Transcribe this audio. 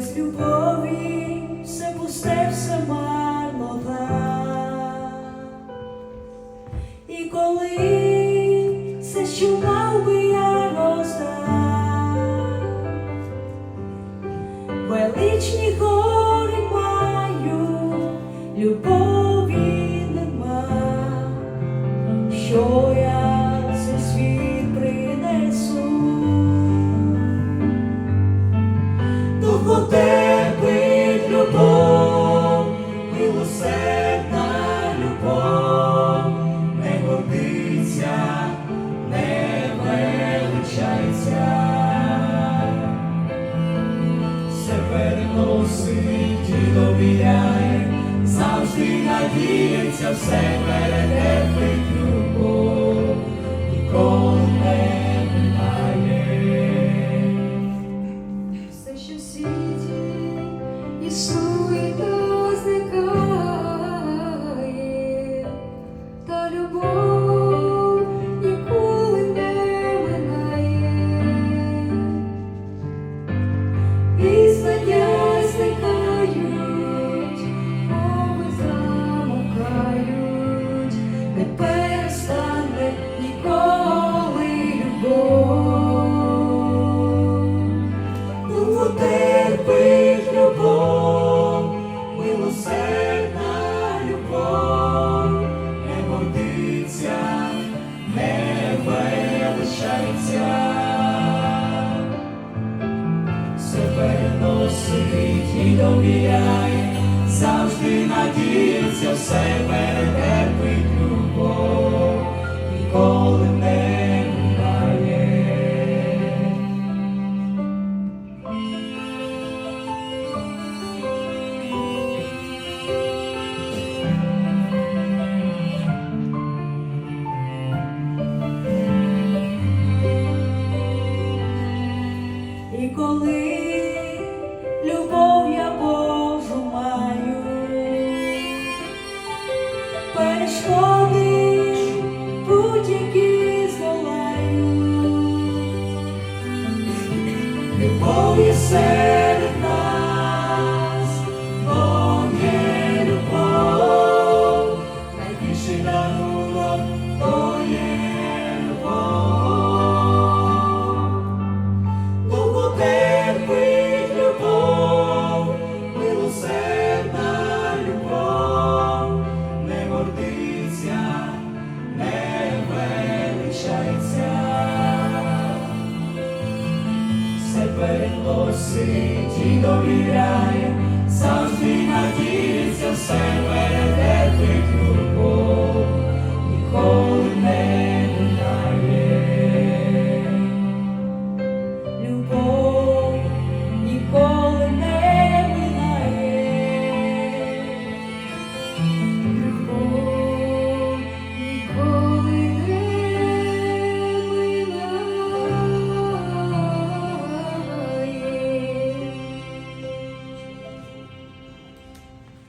без любові все пусте все. довіряє, завжди надіється все перетерпить. носить і довіряє, завжди надіється в себе терпить любов, ніколи не буває. І коли перешкоди будь-які здолаю. Любові серце просить і довіряє, завжди надіється все перед тих.